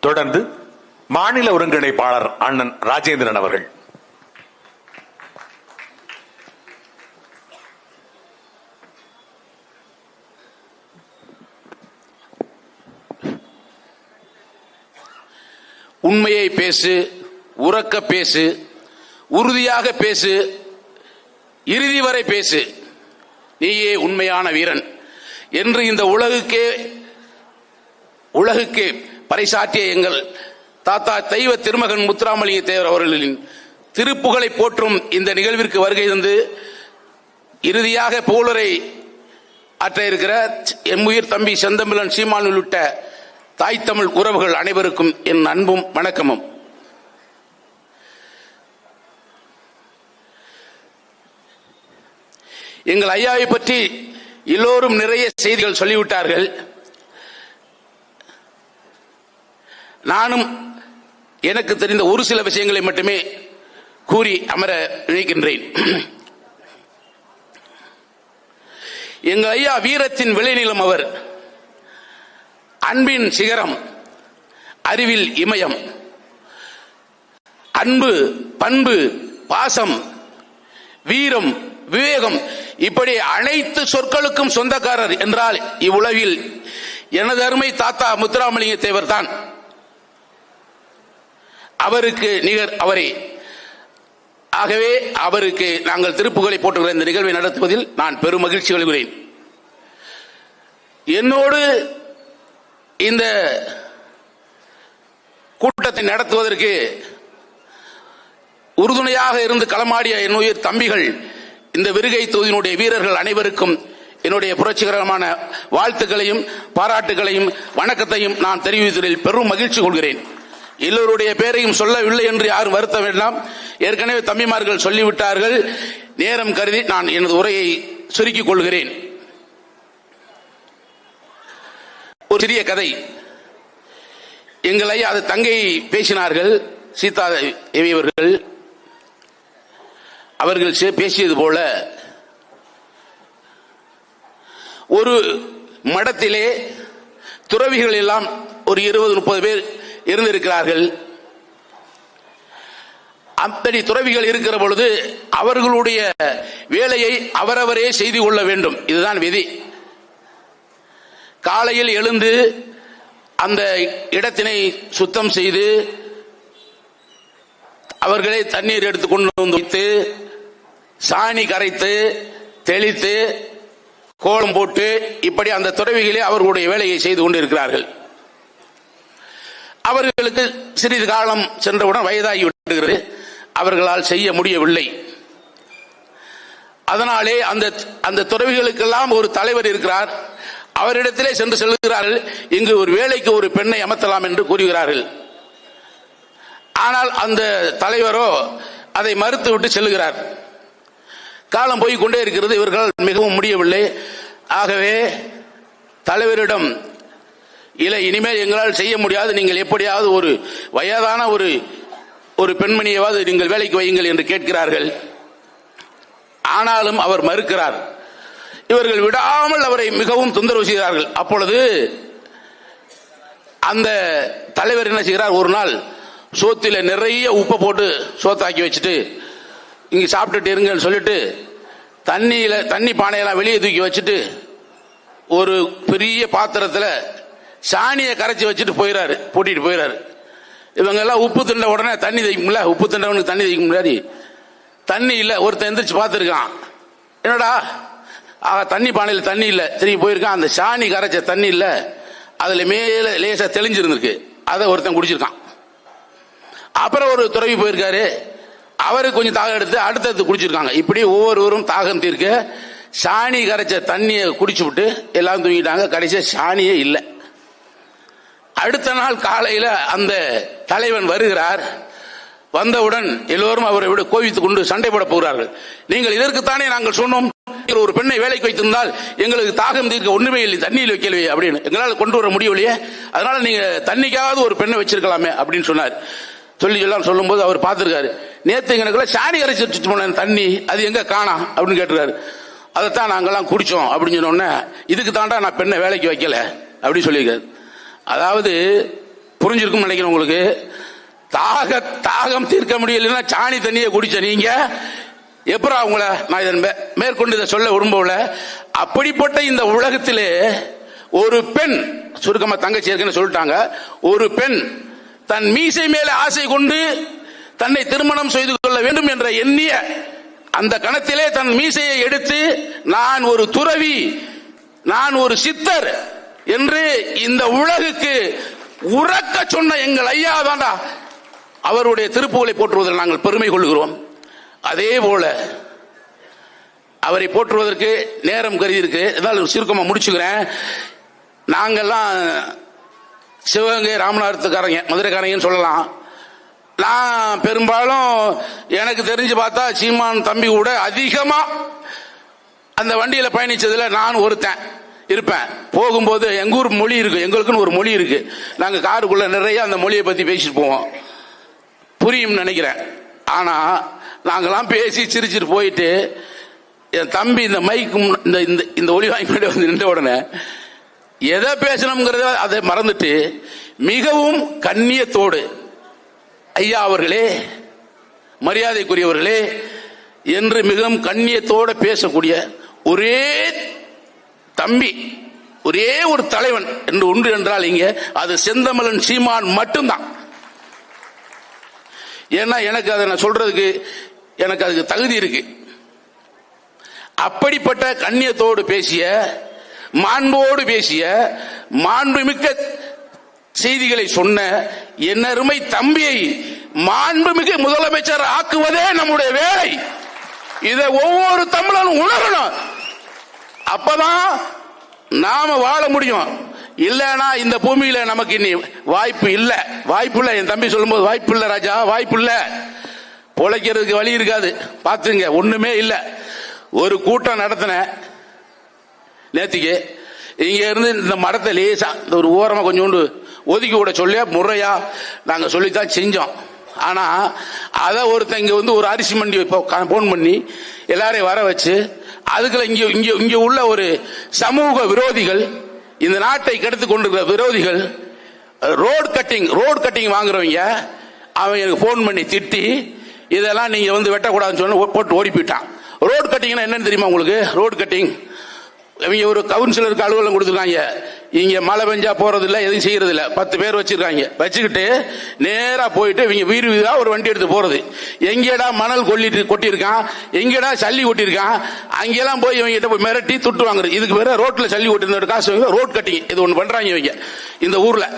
தொடர்ந்து மாநில ஒருங்கிணைப்பாளர் அண்ணன் ராஜேந்திரன் அவர்கள். உண்மையை பேசு உறக்க பேசு உறுதியாக பேசு இறுதி வரை பேசு. நீயே உண்மையான வீரன் என்று இந்த உலகுக்கே உலகுக்கே பறைசாற்றிய எங்கள் தாத்தா தெய்வ திருமகன் முத்துராமலிங்க தேவர் அவர்களின் திருப்புகளை போற்றும் இந்த நிகழ்விற்கு வருகை தந்து இறுதியாக புகழரை ஆற்ற இருக்கிற என் உயிர் தம்பி செந்தமிழன் சீமான் உள்ளிட்ட தாய் தமிழ் உறவுகள் அனைவருக்கும் என் அன்பும் வணக்கமும். எங்கள் ஐயாவை பற்றி எல்லோரும் நிறைய செய்திகள் சொல்லிவிட்டார்கள். நானும் எனக்கு தெரிந்த ஒரு சில விஷயங்களை மட்டுமே கூறி அமர நினைக்கின்றேன். எங்கள் ஐயா வீரத்தின் விளைநிலம் அவர் அன்பின் சிகரம் அறிவில் இமயம் அன்பு பண்பு பாசம் வீரம் விவேகம் இப்படி அனைத்து சொற்களுக்கும் சொந்தக்காரர் என்றால் இவ்வுலகில் எனது அருமை தாத்தா முத்துராமலிங்க தேவர் தான். அவருக்கு நிகர் அவரே. ஆகவே அவருக்கு நாங்கள் திருப்புகளை போட்டுகிற இந்த நிகழ்வை நடத்துவதில் நான் பெரும் மகிழ்ச்சி கொள்கிறேன் என்னோடு இந்த கூட்டத்தை நடத்துவதற்கு உறுதுணையாக இருந்து களமாடிய என்னுடைய தம்பிகள் இந்த விருகை தொகுதியினுடைய வீரர்கள் அனைவருக்கும் என்னுடைய புரட்சிகரமான வாழ்த்துக்களையும் பாராட்டுகளையும் வணக்கத்தையும் நான் தெரிவித்ததில் பெரும் மகிழ்ச்சி கொள்கிறேன். எல்லோருடைய பேரையும் சொல்லவில்லை என்று யாரும் வருத்த வேண்டாம் ஏற்கனவே தம்பிமார்கள் சொல்லிவிட்டார்கள். நேரம் கருதி நான் எனது உரையை சுருக்கிக் கொள்கிறேன். ஒரு சிறிய கதை. எங்களை அது தங்கை பேசினார்கள் சீதா தேவி அவர்கள். அவர்கள் சே- பேசியது போல ஒரு மடத்திலே துறவிகள் எல்லாம் ஒரு இருபது முப்பது பேர் இருந்திருக்கிறார்கள். அத்தனை துறவிகள் இருக்கிற பொழுது அவர்களுடைய வேலையை அவரவரே செய்து கொள்ள வேண்டும். இதுதான் விதி. காலையில் எழுந்து அந்த இடத்தினை சுத்தம் செய்து அவர்களே தண்ணீர் எடுத்து கொண்டு வந்து வைத்து சாணி கரைத்து தெளித்து கோலம் போட்டு இப்படி அந்த துறவிகளே அவர்களுடைய வேலையை செய்து கொண்டிருக்கிறார்கள். அவர்களுக்கு சிறிது காலம் சென்றவுடன் வயதாகி விடுகிறது அவர்களால் செய்ய முடியவில்லை. அதனாலே அந்த அந்த துறவிகளுக்கெல்லாம் ஒரு தலைவர் இருக்கிறார். அவரிடத்திலே சென்று செல்கிறார்கள். இங்கு ஒரு வேலைக்கு ஒரு பெண்ணை அமர்த்தலாம் என்று கூறுகிறார்கள். ஆனால் அந்த தலைவரோ அதை மறுத்துவிட்டு செல்லுகிறார் காலம் போய் கொண்டே இருக்கிறது. இவர்கள் மிகவும் முடியவில்லை. ஆகவே தலைவரிடம் இல்லை இனிமேல் எங்களால் செய்ய முடியாது. நீங்கள் எப்படியாவது ஒரு வயதான ஒரு ஒரு பெண்மணியாவது நீங்கள் வேலைக்கு வையுங்கள் என்று கேட்கிறார்கள். ஆனாலும் அவர் மறுக்கிறார். இவர்கள் விடாமல் அவரை மிகவும் தொந்தரவு செய்கிறார்கள். அப்பொழுது அந்த தலைவர் என்ன செய்கிறார்? ஒரு நாள் சோத்தில நிறைய உப்பை போட்டு சோத்தாக்கி வச்சுட்டு இங்க சாப்பிட்டுட்டு இருங்கன்னு சொல்லிட்டு தண்ணியில தண்ணி பானையெல்லாம் வெளியே தூக்கி வச்சுட்டு ஒரு பெரிய பாத்திரத்தில் சாணியை கரைச்சி வச்சுட்டு போயிறாரு பூட்டிட்டு போயிறாரு. இவங்க எல்லாம் உப்பு திண்ட உடனே தண்ணி தைக்கும்ல உப்பு திண்டவனுக்கு தண்ணி தைக்க முன்னாடி தண்ணி இல்ல ஒருத்தன் எந்திரிச்சு பார்த்துருக்கான். என்னடா? ஆக தண்ணி பானையில் தண்ணி இல்லை. திரும்பி போயிருக்கான். அந்த சாணி கரைச்ச தண்ணி இல்லை. அதில் மேல லேசாக தெளிஞ்சிருந்துருக்கு. அதை ஒருத்தன் குடிச்சிருக்கான். அப்புறம் ஒரு துறவி போயிருக்காரு. அவருக்கு கொஞ்சம் தாகம் எடுத்து அடுத்தடுத்து குடிச்சிருக்காங்க. இப்படி ஒவ்வொருவரும் தாகம் தீர்க்க சாணி கரைச்ச தண்ணியை குடிச்சு விட்டு எல்லாரும் தூங்கிட்டாங்க. கடைசியாக சாணியே இல்லை. அடுத்த நாள் காலையில அந்த தலைவன் வருகிறார். வந்தவுடன் எல்லோரும் அவரை விட கோவித்துக் கொண்டு சண்டை போட போகிறார்கள். நீங்கள் இதற்குத்தானே நாங்கள் சொன்னோம் ஒரு பெண்ணை வேலைக்கு வைத்திருந்தால் எங்களுக்கு தாகம் தீர்க்க ஒண்ணுமே இல்லை தண்ணியில் வைக்கலையே அப்படின்னு. எங்களால் கொண்டு வர முடியலையே அதனால நீங்க தண்ணிக்காவது ஒரு பெண்ணை வச்சிருக்கலாமே அப்படின்னு சொன்னார். சொல்லி எல்லாம் சொல்லும்போது அவர் பார்த்திருக்காரு. நேத்து எனக்குள்ள சாணி கரைச்சி வச்சுட்டு போனேன் தண்ணி. அது எங்க காணா? அப்படின்னு கேட்டிருக்காரு. அதைத்தான் நாங்கெல்லாம் குடிச்சோம் அப்படின்னு சொன்னோன்னே இதுக்கு தாண்டா நான் பெண்ணை வேலைக்கு வைக்கல அப்படின்னு சொல்லியிருக்காரு. அதாவது புரிஞ்சிருக்கும் நினைக்கிறேன் உங்களுக்கு. தாக தாகம் தீர்க்க முடியலன்னா சாணி தண்ணியை குடிச்ச நீங்க எப்பரா உங்களை நான் இதன் மேற்கொண்டு இதை சொல்ல விரும்பல அப்படிப்பட்ட இந்த உலகத்திலே ஒரு பெண் சுருக்கமா தங்கச்சி இருக்குன்னு சொல்லிட்டாங்க. ஒரு பெண் தன் மீசை மேல ஆசை கொண்டு தன்னை திருமணம் செய்து கொள்ள வேண்டும் என்ற எண்ணிய அந்த கணத்திலே தன் மீசையை எடுத்து நான் ஒரு துறவி நான் ஒரு சித்தர் என்று இந்த உலகுக்கு உறக்க சொன்ன எங்கள் ஐயா தாண்டா அவருடைய திருப்புகளை போற்றுவதில் நாங்கள் பெருமை கொள்கிறோம். அதே போல அவரை போற்றுவதற்கு நேரம் கருதி இருக்கு இதனால் சுருக்கமா முடிச்சுக்கிறேன். நாங்கள்லாம் சிவகங்கை ராமநாதத்துக்காரங்க மதுரைக்காரங்கன்னு சொல்லலாம். நான் பெரும்பாலும் எனக்கு தெரிஞ்சு பார்த்தா சீமான் தம்பி கூட அதிகமா அந்த வண்டியில பயணிச்சதுல நான் ஒருத்தன். இருப்பேன். போகும்போது எங்கள் ஊர் மொழி இருக்கு. எங்களுக்குன்னு ஒரு மொழி இருக்கு. நாங்க காருக்குள்ள நிறைய அந்த மொழியை பத்தி பேசிட்டு போவோம். புரியும் நினைக்கிறேன். ஆனா நாங்கெல்லாம் பேசி சிரிச்சிட்டு போயிட்டு என் தம்பி இந்த மைக்கும் இந்த இந்த இந்த ஒளி வாங்கி வந்து நின்ற உடனே எதை பேசணுங்கிறத அதை மறந்துட்டு மிகவும் கண்ணியத்தோடு ஐயா அவர்களே மரியாதைக்குரியவர்களே என்று மிகவும் கண்ணியத்தோடு பேசக்கூடிய ஒரே தம்பி ஒரே ஒரு தலைவன் என்று ஒன்று என்றால் இங்க அது செந்தமலன் சீமான் மட்டும்தான். ஏன்னா எனக்கு அதை நான் சொல்றதுக்கு எனக்கு அதுக்கு தகுதி இருக்கு. அப்படிப்பட்ட கண்ணியத்தோடு பேசிய மாண்போடு பேசிய மாண்புமிக்க செய்திகளை சொன்ன என் அருமை தம்பியை மாண்புமிகு முதலமைச்சர் ஆக்குவதே நம்முடைய வேலை. இதை ஒவ்வொரு தமிழனும் உணரணும். அப்பதான் நாம வாழ முடியும். இல்லனா இந்த பூமியில நமக்கு இனி வாய்ப்பு இல்ல. வாய்ப்பு இல்ல. என் தம்பி சொல்லும்போது வாய்ப்பு இல்ல ராஜா வாய்ப்பு இல்ல. பொழைக்கிறதுக்கு வழி இருக்காது. பாத்துங்க ஒண்ணுமே இல்ல. ஒரு கூட்டம் நடத்தின நேத்திக்கு இங்க இருந்து இந்த மரத்தை லேசா இந்த ஒரு ஓரமா கொஞ்சோண்டு ஒதுக்கி விட சொல்லி முறையா நாங்க சொல்லித்தான் செஞ்சோம். ஆனா அத ஒருத்தன் இங்கே வந்து ஒரு அரிசி மண்டி போன் பண்ணி எல்லாரையும் வர வச்சு அதுக்குள்ள இங்க இங்கே இங்கே உள்ள ஒரு சமூக விரோதிகள் இந்த நாட்டை கெடுத்து கொண்டிருக்கிற விரோதிகள் ரோடு கட்டிங் ரோடு கட்டிங் வாங்குறவங்க அவன் எனக்கு போன் பண்ணி திட்டி இதெல்லாம் நீங்க வந்து வெட்டக்கூடாதுன்னு சொன்ன போட்டு ஓடி போயிட்டான். ரோடு கட்டிங்னா என்னன்னு தெரியுமா உங்களுக்கு? Road cutting. இவங்க ஒரு கவுன்சிலருக்கு அலுவலகம் கொடுத்துருக்காங்க. இங்க மழை பெஞ்சா போறது இல்ல எதுவும் செய்யறது இல்ல பத்து பேர் வச்சிருக்காங்க. வச்சுக்கிட்டு நேரா போயிட்டு இவங்க வீடு வீடா ஒரு வண்டி எடுத்து போறது. எங்கேடா மணல் கொல்லிட்டு கொட்டியிருக்கான்? எங்கேடா சல்லி கொட்டியிருக்கான்? அங்கெல்லாம் போய் இவங்க கிட்ட போய் மிரட்டி துட்டு வாங்குறது. இதுக்கு பேர ரோட்ல சல்லி கொட்டிருந்த காசு ரோட் கட்டிங். இது ஒண்ணு பண்றாங்க இவங்க. இந்த ஊர்ல.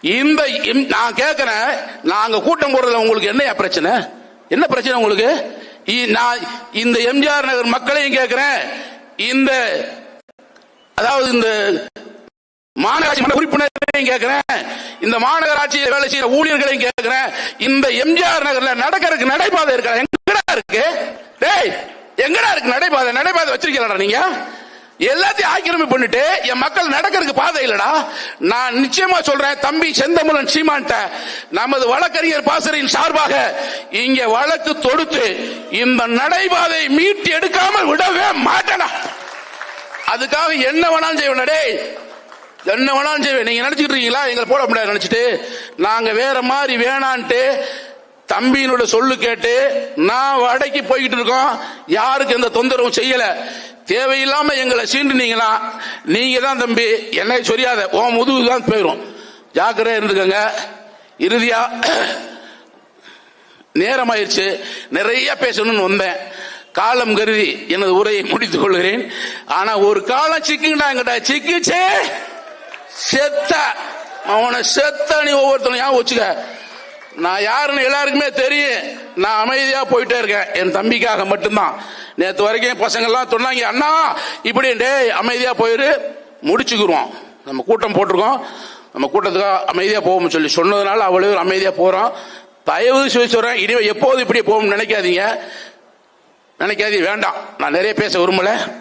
இந்த நான் கேட்கிறேன் நாங்க கூட்டம் போடுறதுல உங்களுக்கு என்ன பிரச்சனை? என்ன பிரச்சனை உங்களுக்கு? இ- நான் இந்த எம்ஜிஆர் நகர் மக்களையும் கேட்கிறேன் இந்த அதாவது இந்த மாநகராட்சி மன்ற உறுப்பினர்களையும் கேட்கிறேன் இந்த மாநகராட்சியில் வேலை செய்யற ஊழியர்களையும் கேட்கிறேன் இந்த எம்ஜிஆர் நகர்ல நடக்கிறதுக்கு நடைபாதை இருக்கா? எங்கடா இருக்கு? டேய் எங்கடா இருக்கு நடைபாதை? நடைபாதை வச்சிருக்கீங்களா நீங்க? எல்லாத்தையும் ஆக்கிரமிப்பு பண்ணிட்டு என் மக்கள் நடக்கிறதுக்கு பாதை இல்லடா. நான் நிச்சயமா சொல்றேன் தம்பி செந்தமுலன் சீமான்ட்ட நமது வழக்கறிஞர் பாசரின் சார்பாக இங்க வழக்கு தொடுத்து இந்த நடைபாதை மீட்டு எடுக்காமல் விடவே மாட்டேனா அதுக்காக என்ன வேணாலும் செய்வேன் என்ன வேணாலும் செய்வேன். நீங்க நினைச்சிட்டு இருக்கீங்களா? எங்களை போட முடியாது நினைச்சிட்டு. நாங்க வேற மாதிரி வேணான்ட்டு தம்பியினோட சொல்லு கேட்டு நான் வடைக்கு போய்கிட்டு இருக்கோம். யாருக்கு எந்த தொந்தரவும் செய்யல. தேவையில்லாம எங்களை சீண்டுனீங்களா நீங்க தான் தம்பி என்னை சொரியாத. உன் முதுகு தான் போயிடும் ஜாக்கிரதையா இருந்துக்கங்க. இறுதியா நேரமாயிருச்சு. நிறைய பேசணும்னு வந்தேன். காலம் கருதி எனது உரையை முடித்துக் கொள்கிறேன். ஆனா ஒரு காலம் சிக்குங்கடா சிக்கிச்சே! செத்த. அவனை செத்த நீ ஒவ்வொருத்தனும் ஞாபகம் வச்சுக்க. நான் யாருன்னு எல்லாருக்குமே தெரியும். நான் அமைதியா போயிட்டே இருக்கேன். என் தம்பிக்காக மட்டும்தான். நேத்து வரைக்கும் பசங்கள்லாம் சொன்னாங்க அண்ணா இப்படி டே அமைதியா போயிரு. முடிச்சுக்குருவோம். நம்ம கூட்டம் போட்டிருக்கோம். நம்ம கூட்டத்துக்காக அமைதியா போவோம்னு சொல்லி சொன்னதுனால அவ்வளவு அமைதியா போறோம் தயவு சொல்லி சொல்றேன் இனிமே எப்போது இப்படி போகும்னு நினைக்காதீங்க. நினைக்காதீங்க வேண்டாம். நான் நிறைய பேச விரும்பல.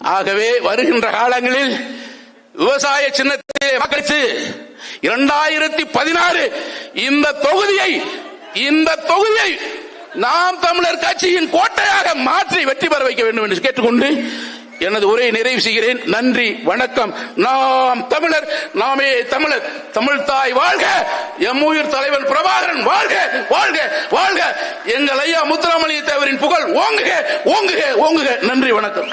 ஆகவே வருகின்ற காலங்களில் விவசாய சின்னத்தை வாக்களித்து இரண்டாயிரத்தி பதினாறு இந்த தொகுதியை இந்த தொகுதியை நாம் தமிழர் கட்சியின் கோட்டையாக மாற்றி வெற்றி பெற வைக்க வேண்டும் என்று கேட்டுக்கொண்டு எனது உரையை நிறைவு செய்கிறேன். நன்றி வணக்கம். நாம் தமிழர் நாமே தமிழர். தமிழ் தாய் வாழ்க எம்முயிர் தலைவன் பிரபாகரன் வாழ்க வாழ்க வாழ்க. எங்கள் ஐயா முத்துராமலிங்க தேவரின் புகழ் ஓங்குக ஓங்குக ஓங்குக. நன்றி வணக்கம்.